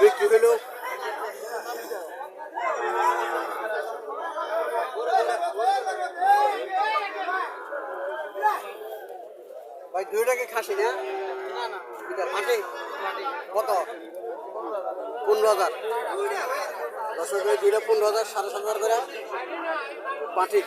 বিক্রি হলো? ভাই দুইটা কি খাসি না? খাসি? কত? পনেরো হাজার। দশ করে দুইটা পনেরো হাজার, সাড়ে সাত হাজার করে পাটি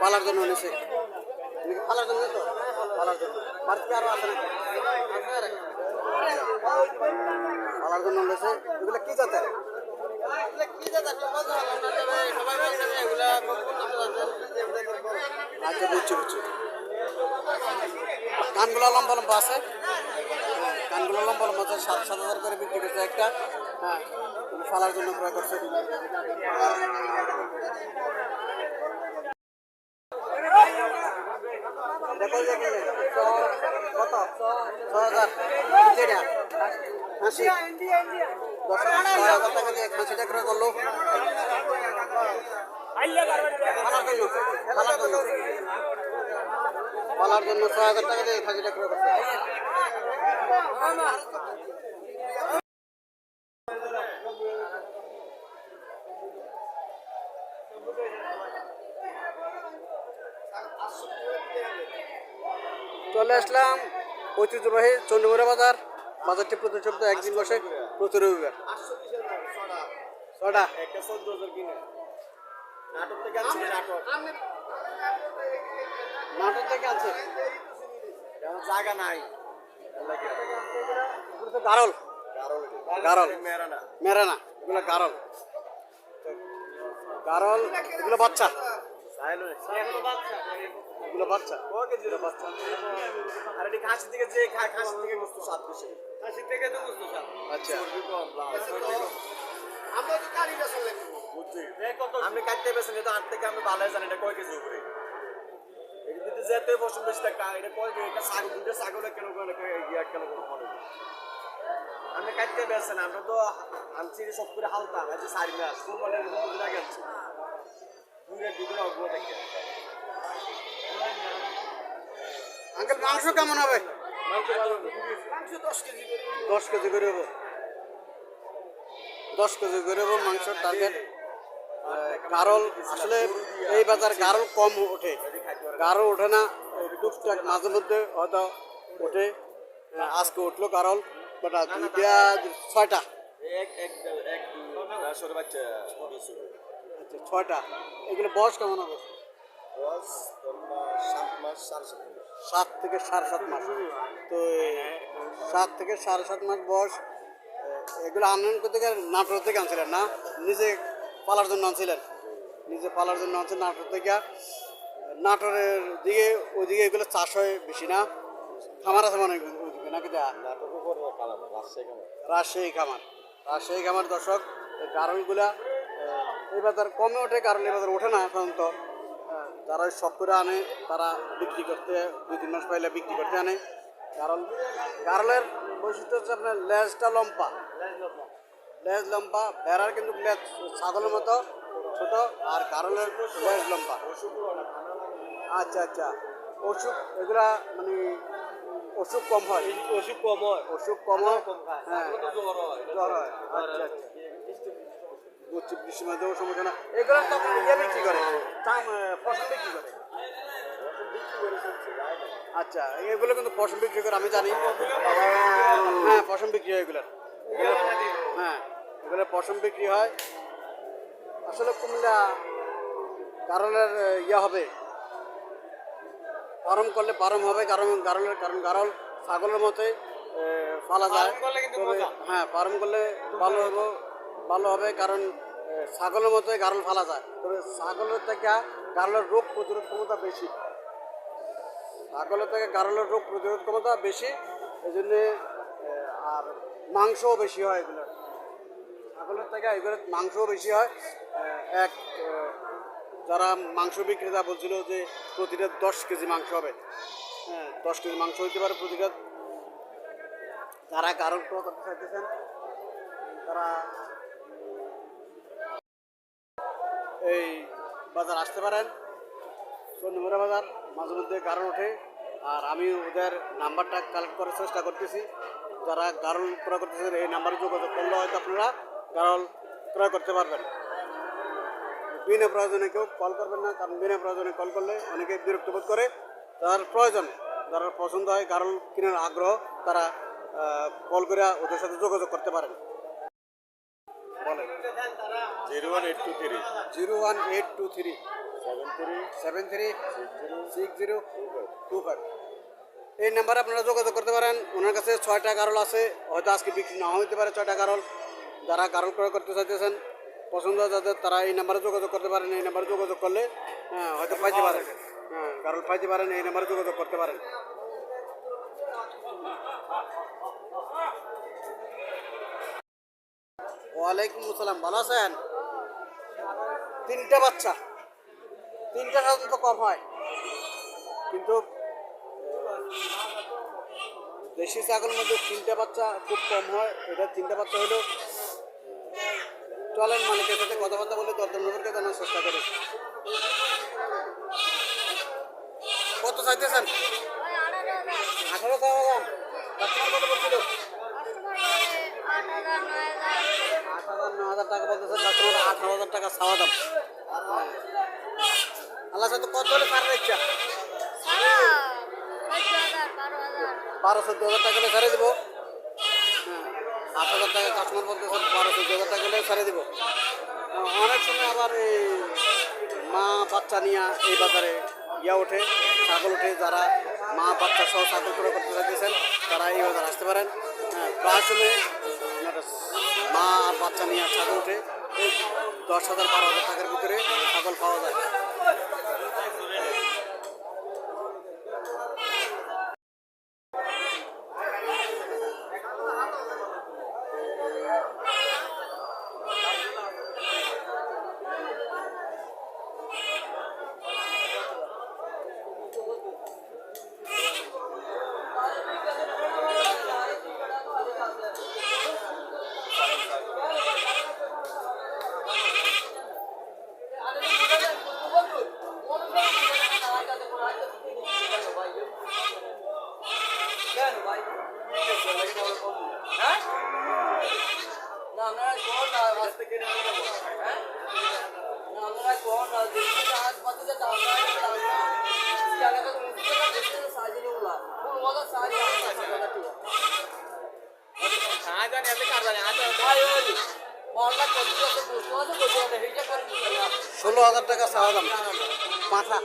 পালার জন্য নিছে পালার জন্য তো পালার জন্য। বাড়িতে আরও আছে নাকি? কি জাতের? আচ্ছা বুঝছি বুঝছি। কানগুলো লম্বা লম্বা আছে। কানগুলো লম্বা লম্বা আছে, সাত সাত হাজার করে বিক্রি করছে একটা। হ্যাঁ ফালার জন্য ক্রয় করছে দেখো যে কি, ছ- কত ছ হাজার যেটা হাসি দশ হাজার টাকা দিয়ে খাসিটা ক্রয় করল পালার জন্য ছয় হাজার টাকা দিয়ে খাসিটা ক্রয় করছে চলে আসলাম। ঐতিহ্যবাহী চন্ডীমুড়া বাজার বাজারটি প্রতি সপ্তাহে একদিন বসে প্রতি রবিবার। ছটা। নাটক থেকে আনছি নাটক? নাটক থেকে আছে জায়গা নাই। এগুলো তো গারল। গারল। মেরা না মেরা না এগুলো গারল। গারল এগুলো বাচ্চা। এগুলো বাচ্চা। বাচ্চা। খাসি থেকে যে খায় খাসি থেকে বস্তু স্বাদ বেশি। খাসি থেকে তো বস্তু স্বাদ। আচ্ছা। কম আমরা তো কারি বেছেন বুঝছি। আপনি কাটতে বেছেন এটা আট থেকে আমি ভালো জানি এটা কয় কেজি উপরে? যদি যেতে বসুন বেশি টাকা এটা কয় এটা ছাগল দুটো ছাগলে কেন কেন এক কেন কোনো পড়ে আপনি কাটতে বেছেন আমরা তো আনছি সব করে হালতা আছে চারি মাস কুরবানের দুদিন আগে আনছি। দুই দুদিন অগ্র থেকে আঙ্কেল মাংস কেমন হবে? মাংস দশ কেজি করে দশ কেজি করে হব দশ কেজি করে হব মাংস টার্গেট গারল আসলে এই বাজার গারল কম ওঠে। গারল ওঠে না টুকটাক মাঝে মধ্যে হয়তো ওঠে। আজকে উঠল গারল বাট দুইটা ছয়টা। ছয়টা। এগুলো বয়স কেমন হবে? দশ সাত মাস সাড়ে সাত থেকে সাড়ে সাত মাস। তো সাত থেকে সাড়ে সাত মাস বয়স এগুলো আনয়ন করতে গিয়ে নাটোর থেকে আনছিলেন না? নিজে পালার জন্য আনছিলেন। নিজে পালার জন্য আনছেন নাটোর থেকে নাটোরের দিকে ওইদিকে এগুলো চাষ হয় বেশি না। খামার আছে মনে হয় ওইদিকে নাকি রাজশাহী খামার। রাজশাহী খামার। দর্শক কারণগুলা এই বাজার কমে ওঠে কারণ এই বাজার ওঠে না সাধারণত ওই শখ করে আনে তারা বিক্রি করতে দুই তিন মাস পাইলে বিক্রি করতে আনে। কারণ গারলের বৈশিষ্ট্য হচ্ছে আপনার লেজটা লম্পা লেজ লম্বা ভেড়ার কিন্তু লেজ ছাগলের মতো ছোট আর গারলের লেজ লম্বা। আচ্ছা আচ্ছা। অসুখ এগুলা মানে অসুখ কম হয়। অসুখ কম হয়। অসুখ কম হয়। জ্বর হয়। জ্বর হয়। আচ্ছা আচ্ছা। বুঝছি বৃষ্টির মধ্যেও সমস্যা না এগুলো তো আপনি ইয়ে বিক্রি করে ফসল বিক্রি করে। আচ্ছা এগুলো কিন্তু ফসল বিক্রি করে আমি জানি। হ্যাঁ ফসল বিক্রি হয় এগুলো হ্যাঁ এগুলো ফসল বিক্রি হয়। আসলে কুমিল্লা গারলের ইয়ে হবে। পারম করলে পারম হবে কারণ গারলের কারণ গারল ছাগলের মতোই আহ, পালা যায়। হ্যাঁ পারম করলে ভালো হবে ভালো হবে কারণ ছাগলের মতোই গারল ফালা যায়। তবে ছাগলের থেকে গারলের রোগ প্রতিরোধ ক্ষমতা বেশি। ছাগলের থেকে গারলের রোগ প্রতিরোধ ক্ষমতা বেশি এই জন্যে আর মাংসও বেশি হয় এগুলোর। ছাগলের থেকে এগুলোর মাংসও বেশি হয়। এক যারা মাংস বিক্রেতা বলছিল যে প্রতিটা দশ কেজি মাংস হবে। হ্যাঁ দশ কেজি মাংস হইতে পারে প্রতিটা। যারা কারণ করতে চাইতেছেন। তারা এই বাজার আসতে পারেন। চন্দ্রমুড়া বাজার, মাঝে মধ্যে কারণ ওঠে। আর আমি ওদের নাম্বারটা কালেক্ট করার চেষ্টা করতেছি। যারা গারল ক্রয় করতেছেন, এই নাম্বারে যোগাযোগ করলে হয়তো আপনারা গারল ক্রয় করতে পারবেন। বিনা প্রয়োজনে কেউ কল করবেন না, কারণ বিনা প্রয়োজনে কল করলে অনেকে বিরক্ত বোধ করে। তার প্রয়োজন, যারা পছন্দ হয় গারল কেনার আগ্রহ, তারা কল করে ওদের সাথে যোগাযোগ করতে পারেন। বলেন zero one eight two three. Zero one eight two three. Seven three. Seven three. Six zero. Two five. এই নাম্বারে আপনারা যোগাযোগ করতে পারেন। ওনার কাছে ছয়টা গারল আছে। হয়তো আজকে বিক্রি না হতে পারে ছয়টা গারল। যারা গারল ক্রয় করতে চাইতেছেন পছন্দ যাদের তারা এই নাম্বারে যোগাযোগ করতে পারেন। এই নাম্বারে যোগাযোগ করলে হ্যাঁ হয়তো পাইতে পারেন। হ্যাঁ গারল পাইতে পারেন এই নাম্বারে যোগাযোগ করতে পারেন। ওয়ালাইকুম আসসালাম, ভালো আছেন? তিনটা বাচ্চা। তিনটা সাধারণত কম হয়। কিন্তু দেশি ছাগলের মধ্যে তিনটা বাচ্চা খুব কম হয়। এটা তিনটা বাচ্চা হলো চলেন মালিকের সাথে কথাবার্তা বলে দরদাম করে জানার চেষ্টা করি। কত চাইতেছেন? আঠারো কাস্টমার কত বলছিল আট হাজার টাকা বলতেছে কাস্টমার হাজার টাকা চাওয়া দাম। আল্লাহ সাথে কত হলে ছাড়ার ইচ্ছা হাজার টাকা হলে ছেড়ে দিব। হ্যাঁ আট হাজার টাকা কাস্টমার বলতেছে, বারো চোদ্দ হাজার টাকা হলে ছেড়ে দিব। অনেক সময় আবার মা বাচ্চা নিয়ে এই বাজারে ইয়া ওঠে, ছাগল ওঠে, যারা মা বাচ্চা সহ ছাগল ক্রয় করতে চাইতেছেন, তারা এই বাজারে আসতে পারেন। হ্যাঁ প্রায় সময় মা আর বাচ্চা নিয়ে ছাগল উঠে দশ হাজার বারো হাজার টাকার ভিতরে ছাগল পাওয়া যায়। ষোলো হাজার টাকা চাওয়া দাম। পাঠা।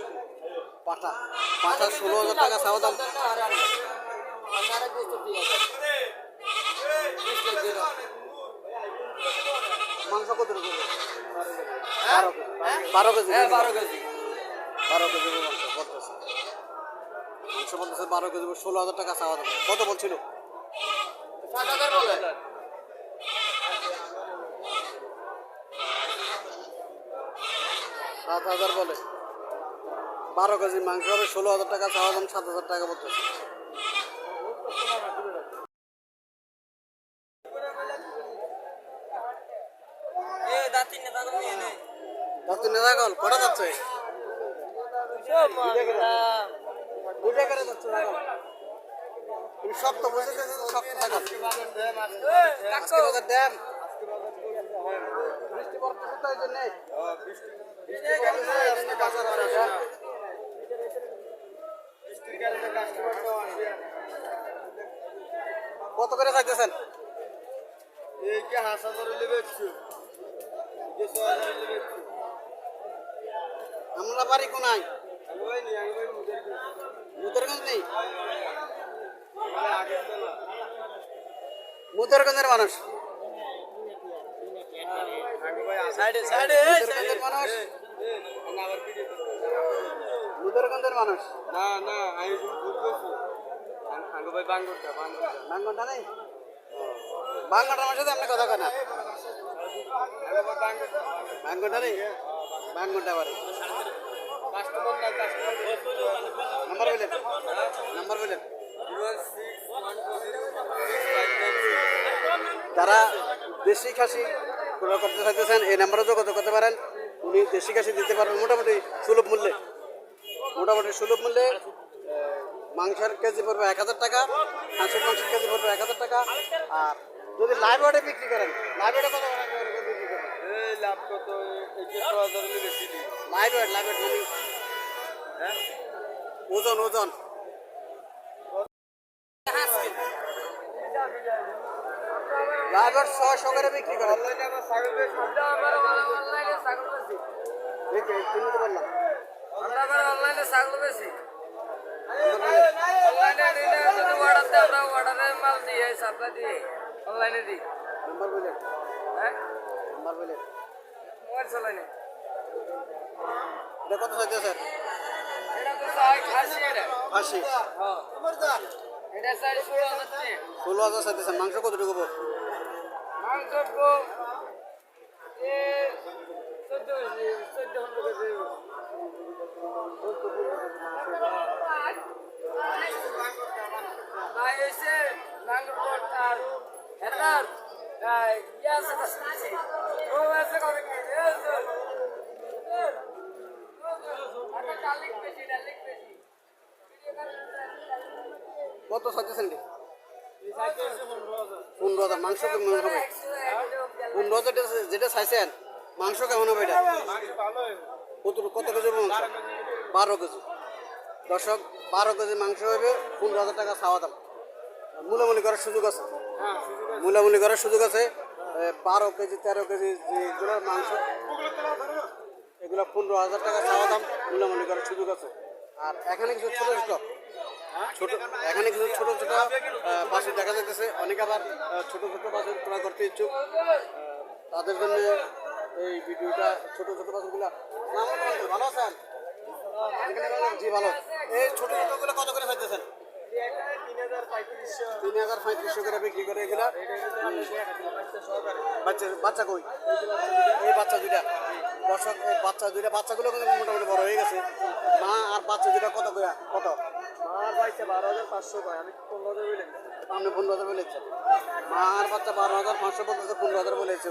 পাঠা। পাঠা ষোলো হাজার টাকা চাওয়া দাম। মাংস কত বারো কেজি। বারো কেজি। বারো কেজি। বারো কেজি মাংস পড়তেছে। মাংস বলতেছে বারো কেজি ষোলো হাজার টাকা চাওয়া দাম। কত বলছিল? সাত হাজার বলে। বারো কেজি মাংস হবে, ষোলো হাজার টাকা, চাওয়া দাম সাত হাজার টাকা বলতেছে। দশ দিনে ছাগল কটা যাচ্ছে? বৃষ্টি কত করে চাইতেছেন এইটা হাঁস ছয় হাজার আমরা বাড়ি কোনায়? মুদেরগঞ্জ নেই? তো মানুষ। মুদেরগঞ্জের মানুষ না না আমি ঘুরতেছি আগে ভাই বাঙ্গুরটা বাঙ্গুরটা নেই? বাংলাটার মানুষের আপনি কথা কেনা বাঙ্গুরটা নেই? বাংলাটা বাড়ি নাম্বার বললেন নাম্বার বললেন যারা দেশি খাসি ক্রয় করতে চাইতেছেন এই নাম্বারে যোগাযোগ করতে পারেন। উনি দেশি খাসি দিতে পারবেন মোটামুটি সুলভ মূল্যে। মোটামুটি সুলভ মূল্যে মাংসের কেজি পড়বে এক হাজার টাকা হাঁসের মাংসের কেজি পড়বে এক হাজার টাকা। আর যদি লাইভ ওয়েটে বিক্রি করেন লাইভ ওয়েটে কত লাভ কত লাইভ ওয়েট লাইভ মানে হ্যাঁ? ওজন ওজন। ছয়শো করে বিক্রি অনলাইনে ছাগল বেশি মাল দিয়ে সাপ্লাই দিয়ে অনলাইনে দিই। নাম্বার হ্যাঁ? নাম্বার মোবাইল এটা কত স্যার এটা তো চাই খাসি এটা। হ্যাঁ। এটা চাই ষোলো হাজার ষোলো হাজার মাংস কতটুকু এ চোদ্দ চোদ্দ পনেরো কেজি ভাই এসে নাঙ্গল কোট আর হেতার কত চাইতেছেন পনেরো হাজার মাংস কেমন হবে হাজার যেটা- যেটা চাইছেন, মাংস কেমন হবে এটা? কত কত কেজি মাংস? বারো কেজি। দর্শক, বারো কেজি মাংস হবে, পনেরো হাজার টাকা খাওয়া দাম। মূলামূলি করার সুযোগ আছে? মূলামূলি করার সুযোগ আছে বারো কেজি, তেরো কেজি যেগুলোর মাংস, এগুলো পনেরো হাজার টাকা চাওয়া দাম, মূলামূলি করার সুযোগ আছে। আর এখানে কিছু ছোট ছোট। ছোট, এখানে কিছু ছোট ছোট বাসে দেখা যাইতেছে। অনেকে আবার ছোট ছোট বাসে ক্রয় করতে ইচ্ছুক। তাদের জন্য এই ভিডিওটা, ছোট ছোট বাসগুলা ভালো আছেন? জি, ভালো। এই ছোট ছোটগুলো কত করে চাইতেছেন তিন হাজার পঁয়ত্রিশশো করে বিক্রি করে বাচ্চা বাচ্চা কই? বাচ্চা বাচ্চা বাচ্চাগুলো কিন্তু মোটামুটি বড় হয়ে গেছে। মা আর বাচ্চা দুইটা কত করে? কত? আমার বাইশে বারো হাজার পাঁচশো পায় আমি পনেরো হাজার আপনি পনেরো হাজার বলেছেন মা আর বাচ্চা বারো হাজার, পাঁচশো বলতেছে পনেরো হাজার বলেছে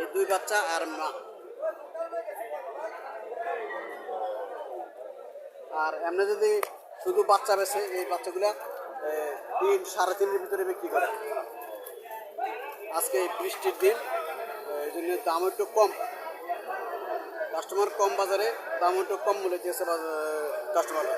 এই দুই বাচ্চা আর মা। আর এমনি যদি শুধু বাচ্চা বেছে, এই বাচ্চাগুলা তিন, সাড়ে তিনের ভিতরে বিক্রি করে। আজকে বৃষ্টির দিন, এই জন্য দাম একটু কম। কাস্টমার কম বাজারে, দাম একটু কম মূল্যে দিয়েছে কাস্টমাররা।